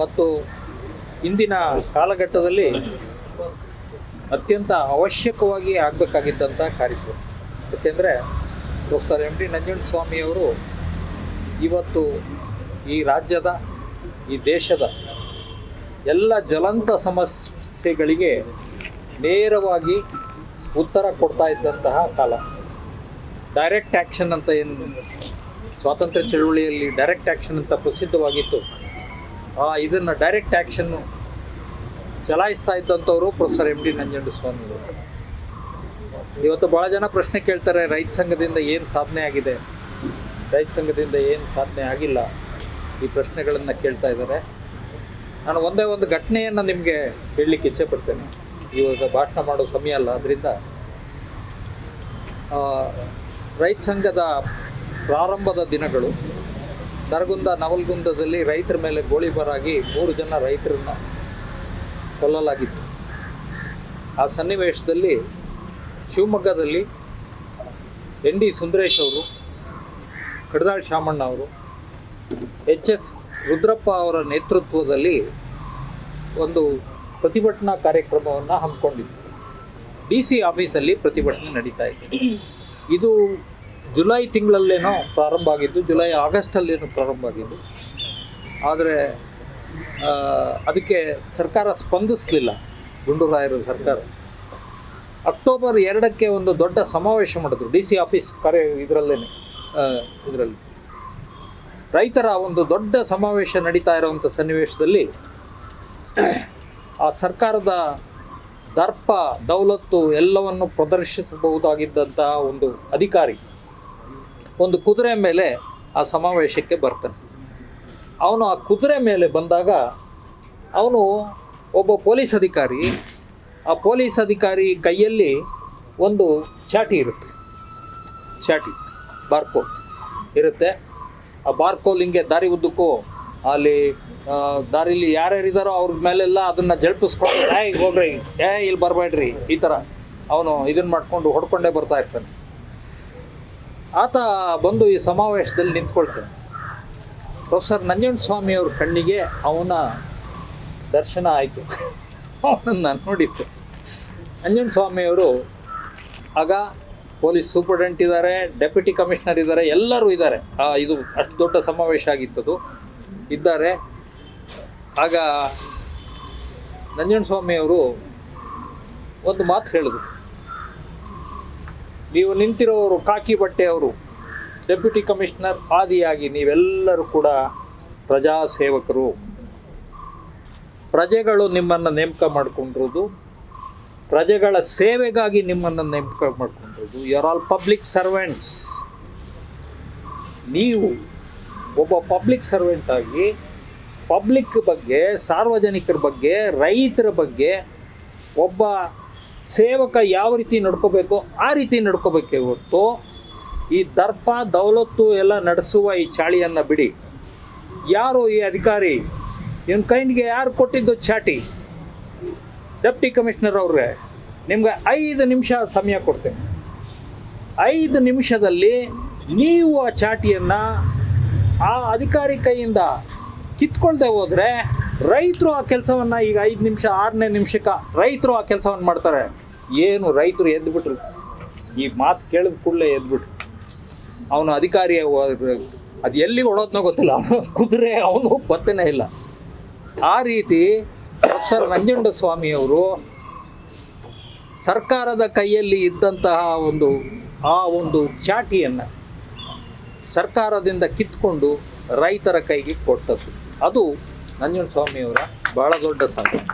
ಮತ್ತು ಇಂದಿನ ಕಾಲಘಟ್ಟದಲ್ಲಿ ಅತ್ಯಂತ ಅವಶ್ಯಕವಾಗಿ ಆಗಬೇಕಾಗಿದ್ದಂಥ ಕಾರ್ಯಕ್ರಮ. ಯಾಕೆಂದರೆ ಪ್ರೊಫೆಸರ್ ಎಂ ಡಿ ನಂಜುಂಡಸ್ವಾಮಿಯವರು ಇವತ್ತು ಈ ರಾಜ್ಯದ, ಈ ದೇಶದ ಎಲ್ಲ ಜ್ವಲಂತ ಸಮಸ್ಯೆಗಳಿಗೆ ನೇರವಾಗಿ ಉತ್ತರ ಕೊಡ್ತಾ ಇದ್ದಂತಹ ಕಾಲ. ಡೈರೆಕ್ಟ್ ಆ್ಯಕ್ಷನ್ ಅಂತ ಏನು, ಸ್ವಾತಂತ್ರ್ಯ ಚಳುವಳಿಯಲ್ಲಿ ಡೈರೆಕ್ಟ್ ಆ್ಯಕ್ಷನ್ ಅಂತ ಪ್ರಸಿದ್ಧವಾಗಿತ್ತು. ಇದನ್ನು ಡೈರೆಕ್ಟ್ ಆ್ಯಕ್ಷನ್ನು ಚಲಾಯಿಸ್ತಾ ಇದ್ದಂಥವರು ಪ್ರೊಫೆಸರ್ ಎಂ ಡಿ ನಂಜುಂಡಸ್ವಾಮಿ ಇವತ್ತು ಭಾಳ ಜನ ಪ್ರಶ್ನೆ ಕೇಳ್ತಾರೆ, ರೈತ ಸಂಘದಿಂದ ಏನು ಸಾಧನೆ ಆಗಿದೆ? ರೈತ ಸಂಘದಿಂದ ಏನು ಸಾಧನೆ ಆಗಿಲ್ಲ? ಈ ಪ್ರಶ್ನೆಗಳನ್ನು ಕೇಳ್ತಾ ಇದ್ದಾರೆ. ನಾನು ಒಂದೇ ಒಂದು ಘಟನೆಯನ್ನು ನಿಮಗೆ ಹೇಳಲಿಕ್ಕೆ ಇಚ್ಛೆ ಪಡ್ತೇನೆ. ಇವಾಗ ಭಾಷಣ ಮಾಡೋ ಸಮಯ ಅಲ್ಲ ಅದರಿಂದ ರೈತ ಸಂಘದ ಪ್ರಾರಂಭದ ದಿನಗಳು ನರಗುಂದ ನವಲ್ಗುಂದದಲ್ಲಿ ರೈತರ ಮೇಲೆ ಗೋಳಿಬಾರಾಗಿ ಮೂರು ಜನ ರೈತರನ್ನು ಕೊಲ್ಲಲಾಗಿತ್ತು. ಆ ಸನ್ನಿವೇಶದಲ್ಲಿ ಶಿವಮೊಗ್ಗದಲ್ಲಿ ಎನ್ ಡಿ ಸುಂದರೇಶ್ ಅವರು, ಕಡದಾಳ್ ಶಾಮಣ್ಣ ಅವರು, ಎಚ್ ಎಸ್ ರುದ್ರಪ್ಪ ಅವರ ನೇತೃತ್ವದಲ್ಲಿ ಒಂದು ಪ್ರತಿಭಟನಾ ಕಾರ್ಯಕ್ರಮವನ್ನು ಹಮ್ಮಿಕೊಂಡಿತ್ತು ಡಿ ಸಿ ಆಫೀಸಲ್ಲಿ ಪ್ರತಿಭಟನೆ ನಡೀತಾ ಇದೆ. ಇದು ಜುಲೈ ತಿಂಗಳಲ್ಲೇನೋ ಪ್ರಾರಂಭ ಆಗಿದ್ದು, ಜುಲೈ ಆಗಸ್ಟಲ್ಲೇನೋ ಪ್ರಾರಂಭ ಆಗಿದ್ದು. ಆದರೆ ಅದಕ್ಕೆ ಸರ್ಕಾರ ಸ್ಪಂದಿಸಲಿಲ್ಲ ಗುಂಡೂರಾಯರ ಸರ್ಕಾರ. ಅಕ್ಟೋಬರ್ ಎರಡಕ್ಕೆ ಒಂದು ದೊಡ್ಡ ಸಮಾವೇಶ ಮಾಡಿದ್ರು, ಡಿ ಸಿ ಆಫೀಸ್ ಕಾರ್ಯ ಇದರಲ್ಲೇ ಇದರಲ್ಲಿ. ರೈತರ ಒಂದು ದೊಡ್ಡ ಸಮಾವೇಶ ನಡೀತಾ ಇರುವಂಥ ಸನ್ನಿವೇಶದಲ್ಲಿ ಆ ಸರ್ಕಾರದ ದರ್ಪ, ದೌಲತ್ತು ಎಲ್ಲವನ್ನು ಪ್ರದರ್ಶಿಸಬಹುದಾಗಿದ್ದಂತಹ ಒಂದು ಅಧಿಕಾರಿ ಒಂದು ಕುದುರೆ ಮೇಲೆ ಆ ಸಮಾವೇಶಕ್ಕೆ ಬರ್ತಾನೆ. ಅವನು ಆ ಕುದುರೆ ಮೇಲೆ ಬಂದಾಗ ಅವನು ಒಬ್ಬ ಪೊಲೀಸ್ ಅಧಿಕಾರಿ, ಆ ಪೊಲೀಸ್ ಅಧಿಕಾರಿ ಕೈಯಲ್ಲಿ ಒಂದು ಚಾಟಿ ಇರುತ್ತೆ. ಚಾಟಿ ಬಾರ್ಕೋಲ್ ಇರುತ್ತೆ. ಆ ಬಾರ್ಕೋಲ್ ಹಿಂಗೆ ದಾರಿ ಉದ್ದಕ್ಕೂ ಅಲ್ಲಿ ದಾರಿಲಿ ಯಾರ್ಯಾರಿದ್ದಾರೋ ಅವ್ರ ಮೇಲೆಲ್ಲ ಅದನ್ನು ಜಲ್ಪಿಸ್ಕೊಂಡು, ಏಯ್ ಹೋಗ್ರಿ ಏ ಇಲ್ಲಿ ಬರಬೇಡ್ರಿ, ಈ ಥರ ಅವನು ಇದನ್ನು ಮಾಡಿಕೊಂಡು ಹೊಡ್ಕೊಂಡೇ ಬರ್ತಾ ಇರ್ತಾನೆ. ಆತ ಬಂದು ಈ ಸಮಾವೇಶದಲ್ಲಿ ನಿಂತ್ಕೊಳ್ತಾನೆ. ಪ್ರೊಫೆಸರ್ ನಂಜನ್ ಸ್ವಾಮಿಯವ್ರ ಕಣ್ಣಿಗೆ ಅವನ ದರ್ಶನ ಆಯಿತು. ಅವನನ್ನು ನಾನು ನಂಜನ್ ಸ್ವಾಮಿಯವರು ಆಗ ಪೊಲೀಸ್ ಸೂಪರಿಂಟೆಂಟ್ ಇದ್ದಾರೆ, ಡೆಪ್ಯೂಟಿ ಕಮಿಷನರ್ ಇದ್ದಾರೆ, ಎಲ್ಲರೂ ಇದ್ದಾರೆ. ಇದು ಅಷ್ಟು ದೊಡ್ಡ ಸಮಾವೇಶ ಆಗಿತ್ತದು. ಇದ್ದಾರೆ. ಆಗ ನಂಜುಂಡಸ್ವಾಮಿಯವರು ಒಂದು ಮಾತು ಹೇಳಿದ್ರು. ನೀವು ನಿಂತಿರೋರು ಕಾಕಿ ಬಟ್ಟೆಯವರು ಡೆಪ್ಯೂಟಿ ಕಮಿಷನರ್ ಆದಿಯಾಗಿ ನೀವೆಲ್ಲರೂ ಕೂಡ ಪ್ರಜಾ ಸೇವಕರು ಪ್ರಜೆಗಳು ನಿಮ್ಮನ್ನು ನೇಮಕ ಮಾಡ್ಕೊಂಡಿರೋದು, ಪ್ರಜೆಗಳ ಸೇವೆಗಾಗಿ ನಿಮ್ಮನ್ನು ನೇಮಕ ಮಾಡ್ಕೊಂಡಿರೋದು you are all public servants ನೀವು ಒಬ್ಬ ಪಬ್ಲಿಕ್ ಸರ್ವೆಂಟ್ ಆಗಿ ಪಬ್ಲಿಕ್ ಬಗ್ಗೆ, ಸಾರ್ವಜನಿಕರ ಬಗ್ಗೆ, ರೈತರ ಬಗ್ಗೆ ಒಬ್ಬ ಸೇವಕ ಯಾವ ರೀತಿ ನಡ್ಕೋಬೇಕು, ಆ ರೀತಿ ನಡ್ಕೋಬೇಕೇ ಹೊರತು ಈ ದರ್ಪ, ದೌಲತ್ತು ಎಲ್ಲ ನಡೆಸುವ ಈ ಚಾಳಿಯನ್ನು ಬಿಡಿ. ಯಾರು ಈ ಅಧಿಕಾರಿ? ನಿಮ್ಮ ಕೈನಿಗೆ ಯಾರು ಕೊಟ್ಟಿದ್ದು ಚಾಟಿ? ಡೆಪ್ಟಿ ಕಮಿಷನರ್ ಅವ್ರೆ ನಿಮ್ಗೆ ಐದು ನಿಮಿಷ ಸಮಯ ಕೊಡ್ತೇನೆ. ಐದು ನಿಮಿಷದಲ್ಲಿ ನೀವು ಆ ಚಾಟಿಯನ್ನು ಆ ಅಧಿಕಾರಿ ಕೈಯಿಂದ ಕಿತ್ಕೊಳ್ದೆ ಹೋದರೆ ರೈತರು ಆ ಕೆಲಸವನ್ನ ಈಗ ಐದು ನಿಮಿಷ, ಆರನೇ ನಿಮಿಷಕ್ಕೆ ರೈತರು ಆ ಕೆಲಸವನ್ನು ಮಾಡ್ತಾರೆ. ಏನು ರೈತರು ಎದ್ದುಬಿಟ್ರು ಈ ಮಾತು ಕೇಳಿದ ಕೂಡಲೇ ಎದ್ಬಿಟ್ರು. ಅವನು ಅಧಿಕಾರಿ ಅದು ಎಲ್ಲಿ ಓಡೋದ್ನೋ ಗೊತ್ತಿಲ್ಲ. ಅವನು ಕುದುರೆ, ಅವನು ಪತ್ತೆನೇ ಇಲ್ಲ. ಆ ರೀತಿ ಪ್ರೊಫೆಸರ್ ನಂಜುಂಡಸ್ವಾಮಿಯವರು ಸರ್ಕಾರದ ಕೈಯಲ್ಲಿ ಇದ್ದಂತಹ ಒಂದು, ಆ ಒಂದು ಚಾಟಿಯನ್ನು ಸರ್ಕಾರದಿಂದ ಕಿತ್ಕೊಂಡು ರೈತರ ಕೈಗೆ ಕೊಟ್ಟದ್ದು. ಅದು ನಂಜುಂಡಸ್ವಾಮಿಯವರ ಬಹಳ ದೊಡ್ಡ ಸಾಧನೆ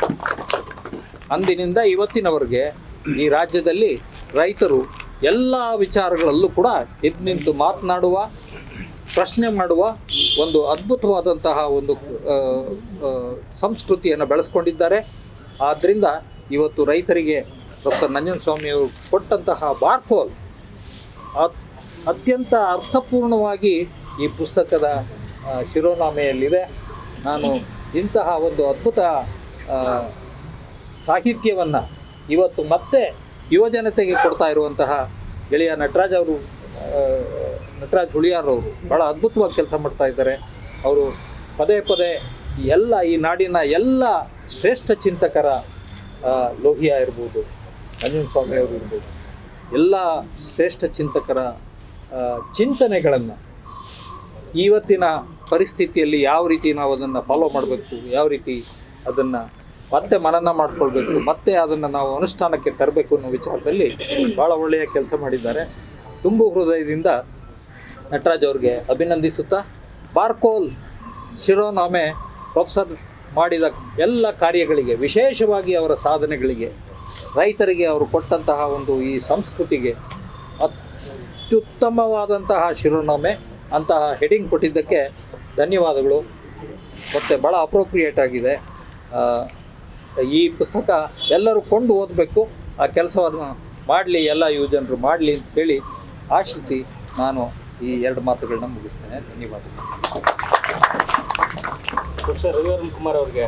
ಅಂದಿನಿಂದ ಇವತ್ತಿನವರೆಗೆ ಈ ರಾಜ್ಯದಲ್ಲಿ ರೈತರು ಎಲ್ಲ ವಿಚಾರಗಳಲ್ಲೂ ಕೂಡ ಎದ್ದು ನಿಂತು ಮಾತನಾಡುವ, ಪ್ರಶ್ನೆ ಮಾಡುವ ಒಂದು ಅದ್ಭುತವಾದಂತಹ ಒಂದು ಸಂಸ್ಕೃತಿಯನ್ನು ಬೆಳೆಸ್ಕೊಂಡಿದ್ದಾರೆ. ಆದ್ದರಿಂದ ಇವತ್ತು ರೈತರಿಗೆ ಪ್ರೊಫೆಸರ್ ನಂಜನಸ್ವಾಮಿಯವರು ಕೊಟ್ಟಂತಹ ಬಾರ್ಕೋಲ್ ಅತ್- ಅತ್ಯಂತ ಅರ್ಥಪೂರ್ಣವಾಗಿ ಈ ಪುಸ್ತಕದ ಶಿರೋನಾಮೆಯಲ್ಲಿದೆ. ನಾನು ಇಂತಹ ಒಂದು ಅದ್ಭುತ ಸಾಹಿತ್ಯವನ್ನು ಇವತ್ತು ಮತ್ತೆ ಯುವಜನತೆಗೆ ಕೊಡ್ತಾ ಇರುವಂತಹ ಗೆಳೆಯ ನಟರಾಜ್ ಅವರು ನಟರಾಜ್ ಹುಳಿಯಾರವರು ಭಾಳ ಅದ್ಭುತವಾಗಿ ಕೆಲಸ ಮಾಡ್ತಾ ಇದ್ದಾರೆ. ಅವರು ಪದೇ ಪದೇ ಎಲ್ಲ ಈ ನಾಡಿನ ಎಲ್ಲ ಶ್ರೇಷ್ಠ ಚಿಂತಕರ ಲೋಹಿಯಾ ಇರ್ಬೋದು ನಂಜನ ಸ್ವಾಮಿ ಅವರು ಇರ್ಬೋದು, ಎಲ್ಲ ಶ್ರೇಷ್ಠ ಚಿಂತಕರ ಚಿಂತನೆಗಳನ್ನು ಇವತ್ತಿನ ಪರಿಸ್ಥಿತಿಯಲ್ಲಿ ಯಾವ ರೀತಿ ನಾವು ಅದನ್ನು ಫಾಲೋ ಮಾಡಬೇಕು, ಯಾವ ರೀತಿ ಅದನ್ನು ಮತ್ತೆ ಮನನ ಮಾಡ್ಕೊಳ್ಬೇಕು, ಮತ್ತೆ ಅದನ್ನು ನಾವು ಅನುಷ್ಠಾನಕ್ಕೆ ತರಬೇಕು ಅನ್ನೋ ವಿಚಾರದಲ್ಲಿ ಭಾಳ ಒಳ್ಳೆಯ ಕೆಲಸ ಮಾಡಿದ್ದಾರೆ. ತುಂಬು ಹೃದಯದಿಂದ ನಟರಾಜ್ ಅವ್ರಿಗೆ ಅಭಿನಂದಿಸುತ್ತಾ, ಬಾರ್ಕೋಲ್ ಶಿರೋನಾಮೆ ಪ್ರೊಫೆಸರ್ ಮಾಡಿದ ಎಲ್ಲ ಕಾರ್ಯಗಳಿಗೆ, ವಿಶೇಷವಾಗಿ ಅವರ ಸಾಧನೆಗಳಿಗೆ, ರೈತರಿಗೆ ಅವರು ಕೊಟ್ಟಂತಹ ಒಂದು ಈ ಸಂಸ್ಕೃತಿಗೆ ಅತ್ಯುತ್ತಮವಾದಂತಹ ಶಿರೋನಾಮೆ, ಅಂತಹ ಹೆಡಿಂಗ್ ಕೊಟ್ಟಿದ್ದಕ್ಕೆ ಧನ್ಯವಾದಗಳು. ಮತ್ತು ಭಾಳ ಅಪ್ರೋಪ್ರಿಯೇಟ್ ಆಗಿದೆ. ಈ ಪುಸ್ತಕ ಎಲ್ಲರೂ ಕೊಂಡು ಓದಬೇಕು. ಆ ಕೆಲಸವನ್ನು ಮಾಡಲಿ, ಎಲ್ಲ ಯುವಜನರು ಮಾಡಲಿ ಅಂತ ಹೇಳಿ ಆಶಿಸಿ ನಾನು ಈ ಎರಡು ಮಾತುಗಳನ್ನ ಮುಗಿಸ್ತೇನೆ. ಧನ್ಯವಾದಗಳು. ಪ್ರೊಫೆಸರ್ ರವಿವರ್ಮ ಕುಮಾರ್ ಅವರಿಗೆ